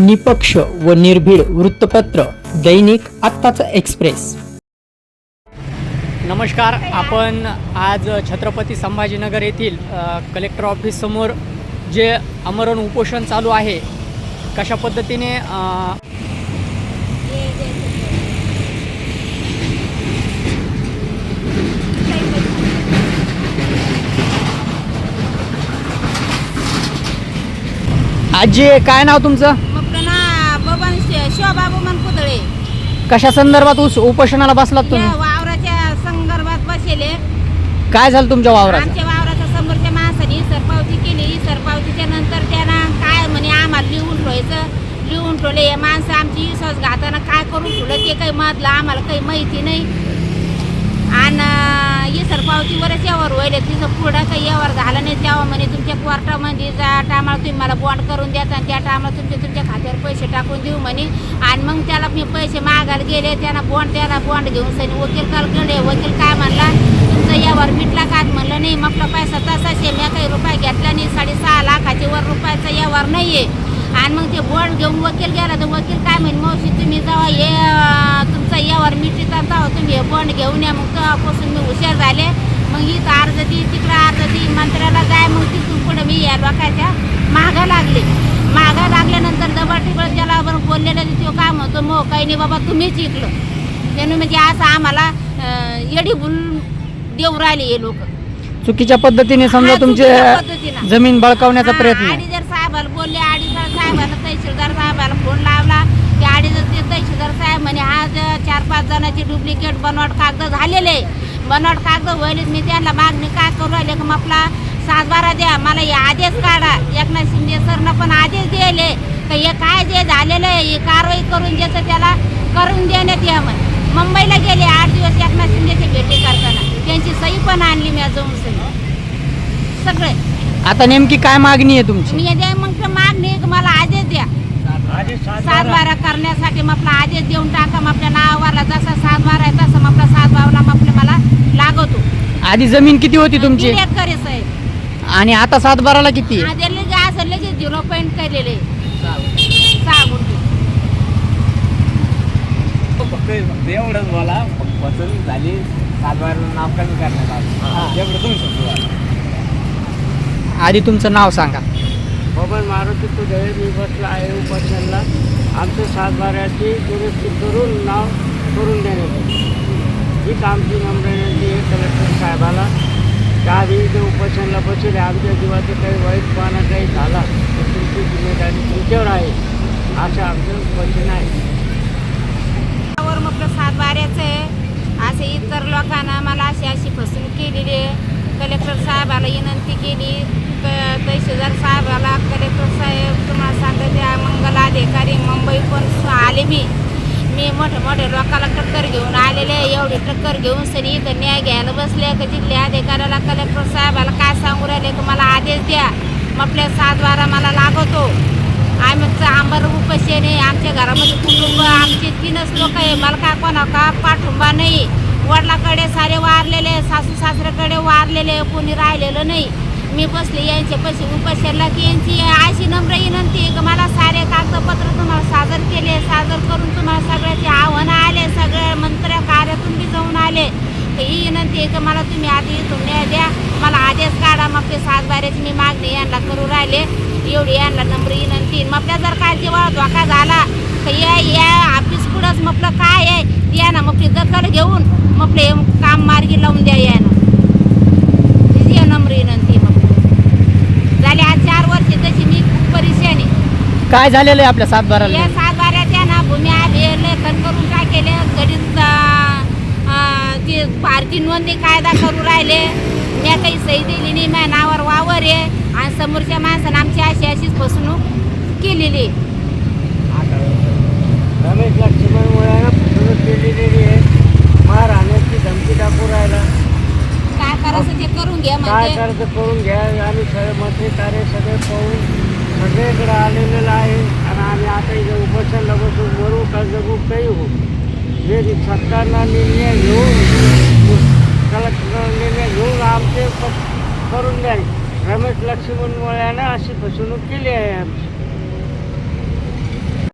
निपक्ष व निर्भीड वृत्तपत्र दैनिक आत्ताचा एक्सप्रेस. नमस्कार आपण आज छत्रपती संभाजीनगर येथील कलेक्टर ऑफिससमोर जे आमरण उपोषण चालू आहे कशा पद्धतीने आजी काय नाव तुमचं आपलं ना बबन शिवबाबू मन पुतळे कशा संदर्भात उस उपोषणाला बसलात या तुम्ही वावराच्या संदर्भात बसेले काय झालं तुमच्या वावरात आमच्या वावराच्या समोरच्या माणसाने सरपावती केली. सरपावतीच्या नंतर त्यांना काय म्हणे आम्हाला लिहून ठेवायचं? लिहून ठेवले हे माणसं आमची विश्वास घाताना काय करून ठेवलं? ते काही मधलं आम्हाला काही माहिती नाही. आणि ही सरपावतीवरच यावर व्हायले तिचं पुढं काही यावर झालं नाही. तेव्हा म्हणे तुमच्या कोर्टामध्ये जा तुम्ही मला बॉन्ड करून द्याचा आणि त्या टायमाला तुमच्या तुमच्या खात्यावर पैसे टाकून देऊ म्हणे. आणि मग त्याला मी पैसे मागायला गेले त्यांना बॉन्ड त्याला बॉन्ड घेऊन सनी वकील काल गेले. वकील काय म्हणला तुमचा यावर मिटला का? म्हणलं नाही मग पैसा तसाच आहे. मी काही रुपये घेतला नाही. साडेसहा लाखाचे वर रुपयाचा यावर नाही आहे आणि मग ते बॉन्ड घेऊन वकील गेला. तर वकील काय म्हणे मावशी तुम्ही जेव्हा हे तुमचा यावर मिटता तेव्हा तुम्ही हे बॉन्ड घेऊन या. मग तेव्हापासून मी हुशार झाले. मग इथं अर्ज दी तिकडं अर्ज दी. मंत्र्याला जाय. मग तिथून पुढे मी या लोकांच्या मागं लागले. मागं लागल्यानंतर दबा टिकळ त्याला बरं बोललेलं तो काय म्हणतो मग काही नाही बाबा तुम्हीच इकलं त्याने म्हणजे असं आम्हाला येडी भूल देऊ राहिले हे लोक. चुकीच्या पद्धतीने समजा तुमचे. जमीन बळकावण्याचा प्रयत्न. आहे. अडीचर साहेबाला बोलले अडीचर साहेबाला तहसीलदार साहेबाला फोन लावला. की अडीचर ते तहसीलदार साहेब म्हणे आज चार पाच जणांचे डुप्लिकेट बनवट कागद झालेले बनवट कागद व्हायलेत. मी त्यांना मागणी काय करू राहिले? की मग आपला सातबारा द्या मला हे आदेश काढा. एकनाथ शिंदे सरनं पण आदेश दिले का हे काय जे झालेलं आहे हे कारवाई करून द्यायचं त्याला करून देण्यात यावं. मुंबईला गेले आठ दिवस एकनाथ शिंदेची भेटी करताना. त्यांची सही पण आणली मी जाऊन सही. सगळे. आता नेमकी काय मागणी आहे तुमची? मी द्या मग ते मागणी मला आदेश द्या. सात बारा. करण्यासाठी मग आपला आदेश देऊन टाका मग आपल्या नावाला जसा सात बारा आहे तसं मग आपला सात बाराला मग आपल्या मला लागवतो आधी जमीन किती होती तुमची? साहेब? आणि आता सातबाराला किती? आहे? आधी लगे असं लगेच झिरो पॉईंट केलेले. सहा गुंठे फक्त फक्त एवढंच पसंत झाली नाव कमी करण्यात आलं. एवढं तुम्ही समजू आधी तुमचं नाव सांगा. बबन मारुती तुझे मी बसला आहे उपासनाला. आमच्या सातबाऱ्याची दुरुस्ती करून नाव करून देण्यात येईल. हीच आमची नम्र विनंती आहे कलेक्टर साहेबाला. त्या आधी इथे उपोषणाला बसले आमच्या जीवाचं काही वाईटपणा काही झाला तर तुमची जिम्मेदारी तुमच्यावर आहे असं आमचं उपोषण आहे. वर मग सात बाऱ्याचं आहे. असे इतर लोकांना मला अशी अशी फसवणूक केलेली आहे. कलेक्टर साहेबाला विनंती केली. क- तहसीलदार साहेबाला कलेक्टर साहेब तुम्हाला सांगते त्या मंगल अधिकारी मुंबई पण आले मी. मी मोठ्या मोठ्या लोकाला टक्कर घेऊन आलेले एवढी टक्कर घेऊन सरी इथं न्याय घ्यायला बसले का जिल्हा अधिकाऱ्याला कलेक्टर साहेबाला काय सांगू राहिले? का मला आदेश द्या. मग आपल्या सात बारा मला लागवतो आमचं आंबर उपाशी आमच्या घरामध्ये कुटुंब आमचे तीनच लोक आहे. मला काय कोणा का पाठुंबा नाही. वडिलाकडे सारे वारलेले सासू सासऱ्याकडे वारलेले कोणी राहिलेलं नाही. मी बसले यांचे पैसे उपाशाला की यांची अशी नम्र विनंती आहे की मला सारे कागदपत्र तुम्हाला सादर केले सादर करून तुम्हाला सगळ्याचे आव्हानं आले सगळे मंत्र कार्यातून बी जाऊन आले. तर ही विनंती आहे का मला तुम्ही आधी इथून न्याय द्या. मला आदेश काढा मग ते सातबाऱ्याची मी मागणी यांना करू राहिले. एवढी यांना नम्र विनंती मग जर काय जेव्हा धोका झाला तर या या ऑफिस पुढंच म्हटलं काय आहे? या ना मग ते दखल घेऊन मग काम मार्गी लावून द्या या ना तिची आहे नम्र विनंती मग झाले आज चार वर्ष तशी मी खूप परेशानी काय झालेलं आहे आपल्या सातबाराला या सात बाऱ्याच्या ना भूमी आले लेखन करून काय केले? घडीत ते भारतीय नोंदणी कायदा करू राहिले. मी काही सही दिली नाही माझ्या नावावर वावर आहे. आणि समोरच्या माणसानं आमची अशी अशीच फसवणूक केलेली आहे. रमेश लक्ष्मण मुळानं फसवणूक केलेली आहे. मार राहण्याची धमकी टाकू राहिला. काय करायचं ते करून घ्या काय म्हणजे. करायचं करून घ्या. आम्ही सगळे मंत्री कार्य सगळे पाहून सगळीकडे आलेलेलं आहे आणि आम्ही आता इथे उपोषणला बसून मरू का जगू काही होऊ. जे सरकारनं निर्णय घेऊन कलेक्टर निर्णय घेऊन आमचे प- करून द्या रमेश लक्ष्मण मुळ्यानं अशी फसवणूक केली आहे आमची.